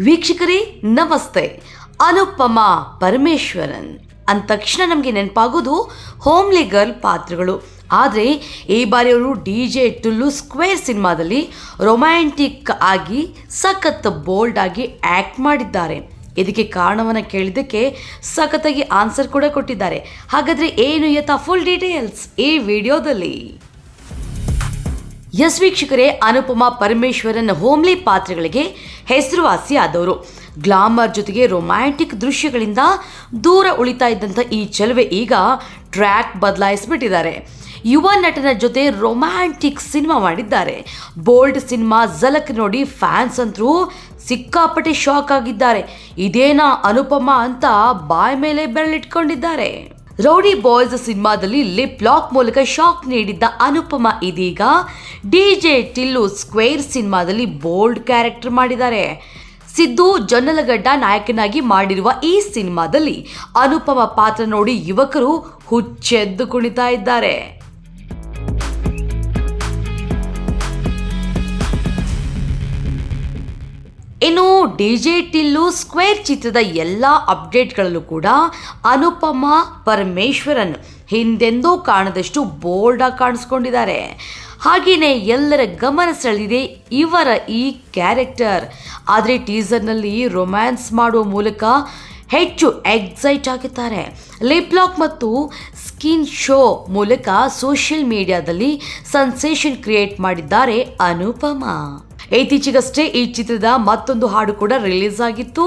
ವೀಕ್ಷಕರೇ, ನಮಸ್ತೆ. ಅನುಪಮ ಪರಮೇಶ್ವರನ್. ಅಂದ ತಕ್ಷಣ ನಮಗೆ ನೆನಪಾಗೋದು ಹೋಮ್ಲಿ ಗರ್ಲ್ ಪಾತ್ರಗಳು. ಆದರೆ, ಈ ಬಾರಿ ಅವರು ಡಿ ಜೆ ಟುಲ್ಲು ಸ್ಕ್ವೇರ್ ಸಿನಿಮಾದಲ್ಲಿ ರೊಮ್ಯಾಂಟಿಕ್ ಆಗಿ, ಸಖತ್ ಬೋಲ್ಡ್ ಆಗಿ ಆ್ಯಕ್ಟ್ ಮಾಡಿದ್ದಾರೆ. ಇದಕ್ಕೆ ಕಾರಣವನ್ನು ಕೇಳಿದ್ದಕ್ಕೆ ಸಖತ್ತಾಗಿ ಆನ್ಸರ್ ಕೂಡ ಕೊಟ್ಟಿದ್ದಾರೆ. ಹಾಗಾದರೆ ಏನು ಯಥ ಫುಲ್ ಡೀಟೇಲ್ಸ್ ಈ ವಿಡಿಯೋದಲ್ಲಿ ಎಸ್ ವೀಕ್ಷಕರೇ, ಅನುಪಮ ಪರಮೇಶ್ವರನ್ ಹೋಮ್ಲಿ ಪಾತ್ರಗಳಿಗೆ ಹೆಸರುವಾಸಿ ಆದವರು ಗ್ಲಾಮರ್ ಜೊತೆಗೆ ರೊಮ್ಯಾಂಟಿಕ್ ದೃಶ್ಯಗಳಿಂದ ದೂರ ಉಳಿತಾ ಇದ್ದಂಥ ಈ ಚೆಲುವೆ ಈಗ ಟ್ರ್ಯಾಕ್ ಬದಲಾಯಿಸಿಬಿಟ್ಟಿದ್ದಾರೆ. ಯುವ ನಟನ ಜೊತೆ ರೊಮ್ಯಾಂಟಿಕ್ ಸಿನಿಮಾ ಮಾಡಿದ್ದಾರೆ. ಬೋಲ್ಡ್ ಸಿನಿಮಾ ಝಲಕ್ ನೋಡಿ ಫ್ಯಾನ್ಸ್ ಅಂತರೂ ಸಿಕ್ಕಾಪಟ್ಟೆ ಶಾಕ್ ಆಗಿದ್ದಾರೆ. ಇದೇನಾ ಅನುಪಮಾ ಅಂತ ಬಾಯ್ ಮೇಲೆ ಬೆರಳಿಟ್ಕೊಂಡಿದ್ದಾರೆ. ರೌಡಿ ಬಾಯ್ಸ್ ಸಿನಿಮಾದಲ್ಲಿ ಲಿಪ್ ಲಾಕ್ ಮೂಲಕ ಶಾಕ್ ನೀಡಿದ್ದ ಅನುಪಮ ಇದೀಗ ಡಿಜೆ ಟಿಲ್ಲು ಸ್ಕ್ವೇರ್ ಸಿನಿಮಾದಲ್ಲಿ ಬೋಲ್ಡ್ ಕ್ಯಾರೆಕ್ಟರ್ ಮಾಡಿದ್ದಾರೆ. ಸಿದ್ದು ಜೊನ್ನಲಗಡ್ಡ ನಾಯಕನಾಗಿ ಮಾಡಿರುವ ಈ ಸಿನಿಮಾದಲ್ಲಿ ಅನುಪಮ ಪಾತ್ರ ನೋಡಿ ಯುವಕರು ಹುಚ್ಚೆದ್ದು ಕುಣಿತಾ ಇದ್ದಾರೆ. ಇನ್ನು ಡಿ ಜೆ ಟಿಲ್ಲು ಸ್ಕ್ವೇರ್ ಚಿತ್ರದ ಎಲ್ಲ ಅಪ್ಡೇಟ್ಗಳಲ್ಲೂ ಕೂಡ ಅನುಪಮ ಪರಮೇಶ್ವರನ್ ಹಿಂದೆಂದೂ ಕಾಣದಷ್ಟು ಬೋಲ್ಡಾಗಿ ಕಾಣಿಸ್ಕೊಂಡಿದ್ದಾರೆ. ಹಾಗೆಯೇ ಎಲ್ಲರ ಗಮನ ಸೆಳೆದಿದೆ ಇವರ ಈ ಕ್ಯಾರೆಕ್ಟರ್ ಆದರೆ ಟೀಸರ್ನಲ್ಲಿ ರೊಮ್ಯಾನ್ಸ್ ಮಾಡುವ ಮೂಲಕ ಹೆಚ್ಚು ಎಕ್ಸೈಟ್ ಆಗಿದ್ದಾರೆ. ಲಿಪ್ಲಾಕ್ ಮತ್ತು ಸ್ಕಿನ್ ಶೋ ಮೂಲಕ ಸೋಷಿಯಲ್ ಮೀಡಿಯಾದಲ್ಲಿ ಸನ್ಸೇಷನ್ ಕ್ರಿಯೇಟ್ ಮಾಡಿದ್ದಾರೆ ಅನುಪಮ. ಇತ್ತೀಚೆಗಷ್ಟೇ ಈ ಚಿತ್ರದ ಮತ್ತೊಂದು ಹಾಡು ಕೂಡ ರಿಲೀಸ್ ಆಗಿತ್ತು.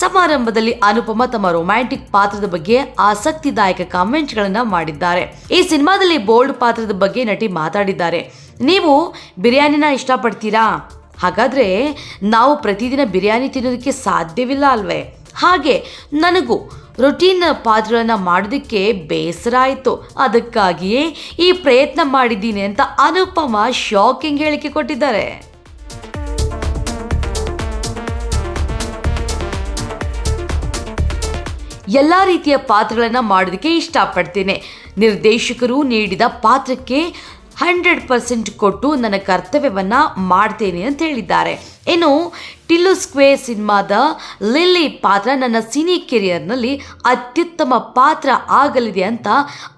ಸಮಾರಂಭದಲ್ಲಿ ಅನುಪಮ ತಮ್ಮ ರೊಮ್ಯಾಂಟಿಕ್ ಪಾತ್ರದ ಬಗ್ಗೆ ಆಸಕ್ತಿದಾಯಕ ಕಾಮೆಂಟ್ಗಳನ್ನು ಮಾಡಿದ್ದಾರೆ. ಈ ಸಿನಿಮಾದಲ್ಲಿ ಬೋಲ್ಡ್ ಪಾತ್ರದ ಬಗ್ಗೆ ನಟಿ ಮಾತಾಡಿದ್ದಾರೆ. ನೀವು ಬಿರಿಯಾನಿನ ಇಷ್ಟಪಡ್ತೀರಾ? ಹಾಗಾದ್ರೆ ನಾವು ಪ್ರತಿದಿನ ಬಿರಿಯಾನಿ ತಿನ್ನೋದಕ್ಕೆ ಸಾಧ್ಯವಿಲ್ಲ ಅಲ್ವೇ? ಹಾಗೆ ನನಗೂ ರೊಟೀನ್ ಪಾತ್ರಗಳನ್ನು ಮಾಡೋದಕ್ಕೆ ಬೇಸರ ಆಯಿತು. ಅದಕ್ಕಾಗಿಯೇ ಈ ಪ್ರಯತ್ನ ಮಾಡಿದ್ದೀನಿ ಅಂತ ಅನುಪಮ ಶಾಕಿಂಗ್ ಹೇಳಿಕೆ ಕೊಟ್ಟಿದ್ದಾರೆ. ಎಲ್ಲ ರೀತಿಯ ಪಾತ್ರಗಳನ್ನು ಮಾಡೋದಕ್ಕೆ ಇಷ್ಟಪಡ್ತೇನೆ. ನಿರ್ದೇಶಕರು ನೀಡಿದ ಪಾತ್ರಕ್ಕೆ ಹಂಡ್ರೆಡ್ ಪರ್ಸೆಂಟ್ ಕೊಟ್ಟು ನನ್ನ ಕರ್ತವ್ಯವನ್ನು ಮಾಡ್ತೇನೆ ಅಂತ ಹೇಳಿದ್ದಾರೆ. ಇನ್ನು ಟಿಲ್ಲು ಸ್ಕ್ವೇರ್ ಸಿನಿಮಾದ ಲಿಲ್ಲಿ ಪಾತ್ರ ನನ್ನ ಸಿನಿ ಕೆರಿಯರ್ನಲ್ಲಿ ಅತ್ಯುತ್ತಮ ಪಾತ್ರ ಆಗಲಿದೆ ಅಂತ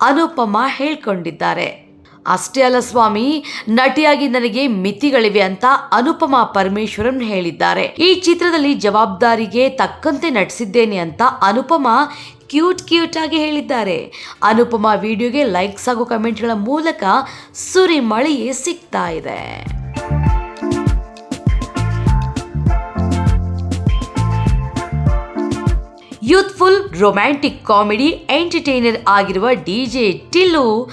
ಅನುಪಮಾ ಹೇಳ್ಕೊಂಡಿದ್ದಾರೆ. ಅಷ್ಟೇ ಅಲ್ಲ ಸ್ವಾಮಿ, ನಟಿಯಾಗಿ ನನಗೆ ಮಿತಿಗಳಿವೆ ಅಂತ ಅನುಪಮಾ ಪರಮೇಶ್ವರನ್ ಹೇಳಿದ್ದಾರೆ. ಈ ಚಿತ್ರದಲ್ಲಿ ಜವಾಬ್ದಾರಿಗೆ ತಕ್ಕಂತೆ ನಟಿಸಿದ್ದೇನೆ ಅಂತ ಅನುಪಮಾ ಕ್ಯೂಟ್ ಕ್ಯೂಟ್ ಆಗಿ ಹೇಳಿದ್ದಾರೆ. ಅನುಪಮಾ ವಿಡಿಯೋಗೆ ಲೈಕ್ಸ್ ಹಾಗೂ ಕಮೆಂಟ್ಗಳ ಮೂಲಕ ಸುರಿ ಮಳೆಯೇ ಸಿಗ್ತಾ ಇದೆ. ಯೂತ್ಫುಲ್ ರೊಮ್ಯಾಂಟಿಕ್ ಕಾಮಿಡಿ ಎಂಟರ್ಟೈನರ್ ಆಗಿರುವ D J Tillu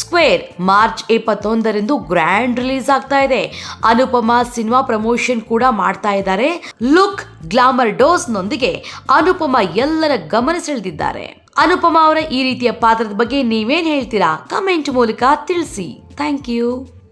square March ಇಪ್ಪತ್ತೊಂದರಂದು ಗ್ರ್ಯಾಂಡ್ ರಿಲೀಸ್ ಆಗ್ತಾ ಇದೆ. ಅನುಪಮ ಸಿನಿಮಾ ಪ್ರಮೋಷನ್ ಕೂಡ ಮಾಡ್ತಾ ಇದ್ದಾರೆ. ಲುಕ್ ಗ್ಲಾಮರ್ ಡೋಸ್ನೊಂದಿಗೆ ಅನುಪಮ ಎಲ್ಲರ ಗಮನ ಸೆಳೆದಿದ್ದಾರೆ. ಅನುಪಮ ಅವರ ಈ ರೀತಿಯ ಪಾತ್ರದ ಬಗ್ಗೆ ನೀವೇನ್ ಹೇಳ್ತೀರಾ? ಕಮೆಂಟ್ ಮೂಲಕ ತಿಳಿಸಿ. Thank you